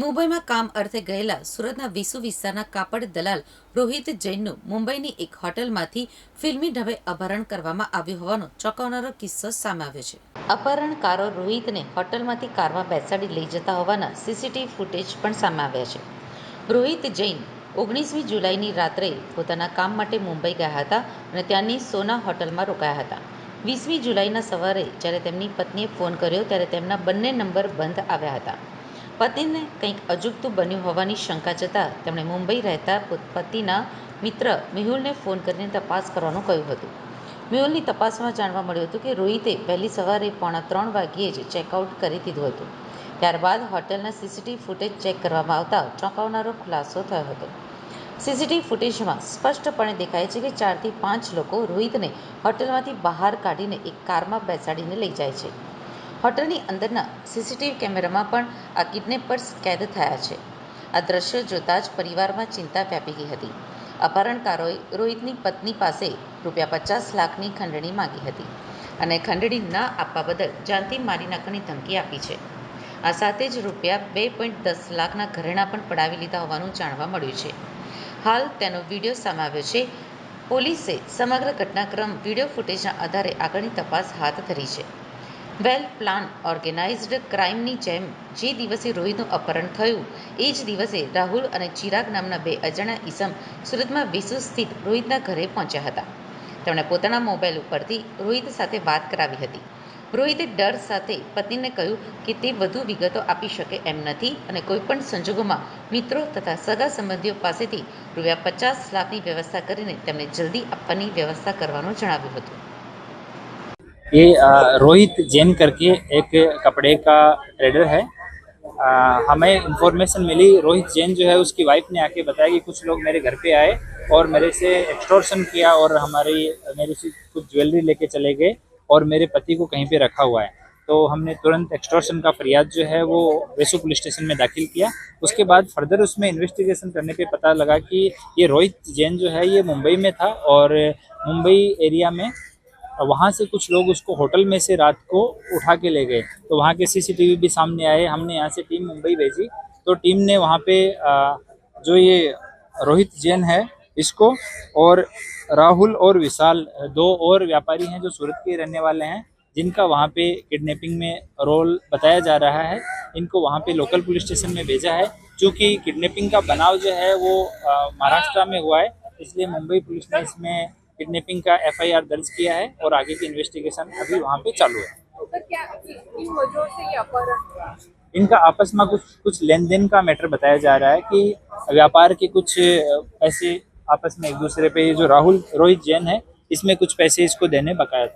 મુંબઈમાં કામ અર્થે ગયેલા સુરતના વિસુ વિસ્તારના કાપડ દલાલ રોહિત જૈનનું મુંબઈની એક હોટલમાંથી ફિલ્મી ઢબે અપહરણ કરવામાં આવ્યું હોવાનો ચોંકાવનારો કિસ્સો સામે આવ્યો છે. અપહરણકારો રોહિતને હોટલમાંથી કારમાં બેસાડી લઈ જતા હોવાના સીસીટીવી ફૂટેજ પણ સામે આવ્યા છે. રોહિત જૈન ઓગણીસમી જુલાઈની રાત્રે પોતાના કામ માટે મુંબઈ ગયા હતા અને ત્યાંની સોના હોટલમાં રોકાયા હતા. વીસમી જુલાઈના સવારે જ્યારે તેમની પત્નીએ ફોન કર્યો ત્યારે તેમના બંને નંબર બંધ આવ્યા હતા. પતિને કંઈક અજુગતું બન્યું હોવાની શંકા જતાં તેમણે મુંબઈ રહેતા પતિના મિત્ર મેહુલને ફોન કરીને તપાસ કરવાનું કહ્યું હતું. મેહુલની તપાસમાં જાણવા મળ્યું હતું કે રોહિતે વહેલી સવારે પોણા ત્રણ વાગ્યે જ ચેકઆઉટ કરી દીધું હતું. ત્યારબાદ હોટલના સીસીટીવી ફૂટેજ ચેક કરવામાં આવતા ચોંકાવનારો ખુલાસો થયો હતો. સીસીટીવી ફૂટેજમાં સ્પષ્ટપણે દેખાય છે કે ચારથી પાંચ લોકો રોહિતને હોટલમાંથી બહાર કાઢીને એક કારમાં બેસાડીને લઈ જાય છે. હોટલની અંદરના સીસીટીવી કેમેરામાં પણ આ કિડનેપર્સ કેદ થયા છે. આ દ્રશ્ય જોતા જ પરિવારમાં ચિંતા વ્યાપી ગઈ હતી. અપહરણકારોએ રોહિતની પત્ની પાસે રૂપિયા પચાસ લાખની ખંડણી માંગી હતી અને ખંડણી ન આપવા બદલ જાનથી મારી નાખવાની ધમકી આપી છે. આ સાથે જ રૂપિયા બે પોઈન્ટ દસ લાખના ઘરેણાં પણ પડાવી લીધા હોવાનું જાણવા મળ્યું છે. હાલ તેનો વીડિયો સામે આવ્યો છે. પોલીસે સમગ્ર ઘટનાક્રમ વીડિયો ફૂટેજના આધારે આગળની તપાસ હાથ ધરી છે. વેલ પ્લાન ઓર્ગેનાઇઝ્ડ ક્રાઇમની જેમ જે દિવસે રોહિતનું અપહરણ થયું, એ જ દિવસે રાહુલ અને ચિરાગ નામના બે અજાણ્યા ઈસમ સુરતમાં વિસુ સ્થિત રોહિતના ઘરે પહોંચ્યા હતા. તેમણે પોતાના મોબાઈલ ઉપરથી રોહિત સાથે વાત કરાવી હતી. રોહિતે ડર સાથે પત્નીને કહ્યું કે તે વધુ વિગતો આપી શકે એમ નથી અને કોઈપણ સંજોગોમાં મિત્રો તથા સગા સંબંધીઓ પાસેથી રૂપિયા પચાસ લાખની વ્યવસ્થા કરીને તેમને જલ્દી આપવાની વ્યવસ્થા કરવાનું જણાવ્યું હતું. ये रोहित जैन करके एक कपड़े का ट्रेडर है। अ, हमें इंफॉर्मेशन मिली रोहित जैन जो है उसकी वाइफ ने आके बताया कि कुछ लोग मेरे घर पे आए और मेरे से एक्सटॉर्शन किया और हमारी मेरे से कुछ ज्वेलरी लेके चले गए और मेरे पति को कहीं पे रखा हुआ है। तो हमने तुरंत एक्सटॉर्शन का फरियाद जो है वो वेसु पुलिस स्टेशन में दाखिल किया। उसके बाद फर्दर उसमें इन्वेस्टिगेशन करने पे पता लगा कि ये रोहित जैन जो है ये मुंबई में था और मुंबई एरिया में वहाँ से कुछ लोग उसको होटल में से रात को उठा के ले गए। तो वहाँ के सीसीटीवी भी सामने आए, हमने यहाँ से टीम मुंबई भेजी। तो टीम ने वहाँ पे जो ये रोहित जैन है इसको और राहुल और विशाल, दो और व्यापारी हैं जो सूरत के रहने वाले हैं, जिनका वहाँ पे किडनैपिंग में रोल बताया जा रहा है, इनको वहाँ पे लोकल पुलिस स्टेशन में भेजा है। क्योंकि किडनैपिंग का बनाव जो है वो महाराष्ट्र में हुआ है, इसलिए मुंबई पुलिस ने इसमें किडनैपिंग का एफआईआर दर्ज किया है और आगे की इन्वेस्टिगेशन अभी वहाँ पे चालू है। इनका आपस में कुछ कुछ लेन देन का मैटर बताया जा रहा है कि व्यापार के कुछ पैसे आपस में एक दूसरे पे ये जो राहुल रोहित जैन है इसमें कुछ पैसे इसको देने बकाया